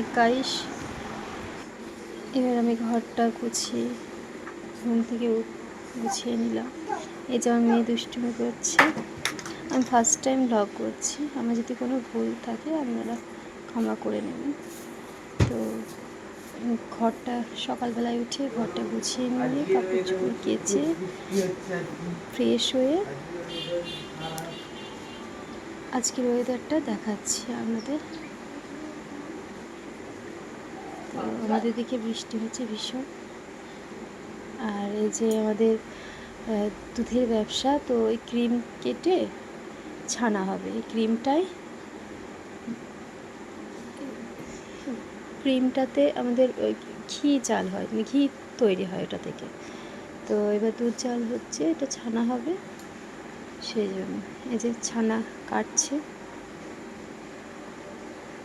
একাইশ। এবার আমি ঘরটা গুছিয়ে ঘুম থেকে গুছিয়ে নিলাম। এই যে আমার মেয়ে দুষ্টুমি করছে। আমি ফার্স্ট টাইম ব্লগ করছি। আমার যদি কোনো ভুল থাকে, আপনারা ক্ষমা করে নেবেন। তো ঘরটা সকালবেলায় উঠে ঘরটা গুছিয়ে নিয়ে কাপড় চোপড় কেচে ফ্রেশ হয়ে আজকের ওয়েদারটা দেখাচ্ছি আপনাদের। আমাদের দিকে বৃষ্টি হচ্ছে ভীষণ। আর এই যে আমাদের দুধের ব্যবসা, তো এই ক্রিম কেটে ছানা হবে। এই ক্রিমটাই ক্রিমটাতে আমাদের ঘি চাল হয় মানে ঘি তৈরি হয় ওটা থেকে। তো এবার দুধ চাল হচ্ছে, এটা ছানা হবে। সেই জন্য এই যে ছানা কাটছে।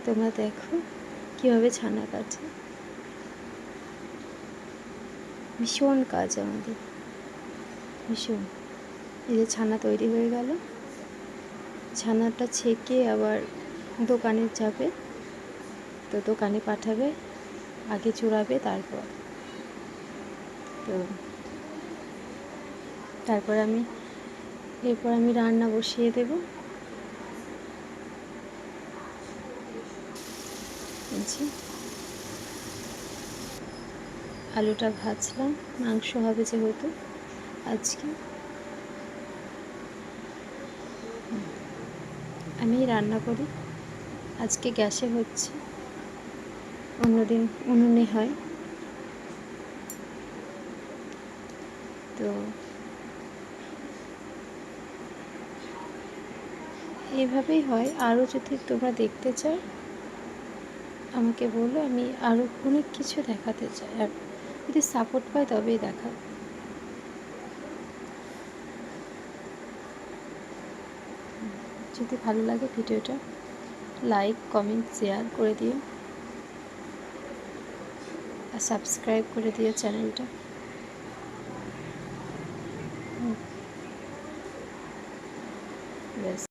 তোমরা দেখো। কীভাবে ছানা কাটছে ভীষণ কাজ আমাদের। ভীষণ। এই যে ছানা তৈরি হয়ে গেল। ছানাটা ছেঁকে আবার দোকানে যাবে। তো দোকানে পাঠাবে, আগে চুড়াবে, তারপর। তো তারপর আমি, এরপর আমি রান্না বসিয়ে দেব। যে আলুটা ভাজলাম, মাংস হবে যেহেতু আজকে। আমি রান্না করি, আজকে গ্যাসে হচ্ছে, অন্যদিন উনুনে হয়। তো এভাবেই হয়। আরও যদি তোমরা দেখতে চাও আমাকে বলল, আমি আরও অনেক কিছু দেখাতে চাই, আর যদি সাপোর্ট পাই তবেই দেখা যদি ভালো লাগে ভিডিওটা লাইক কমেন্ট শেয়ার করে দিও। আর সাবস্ক্রাইব করে দিও চ্যানেলটা ব্যাস।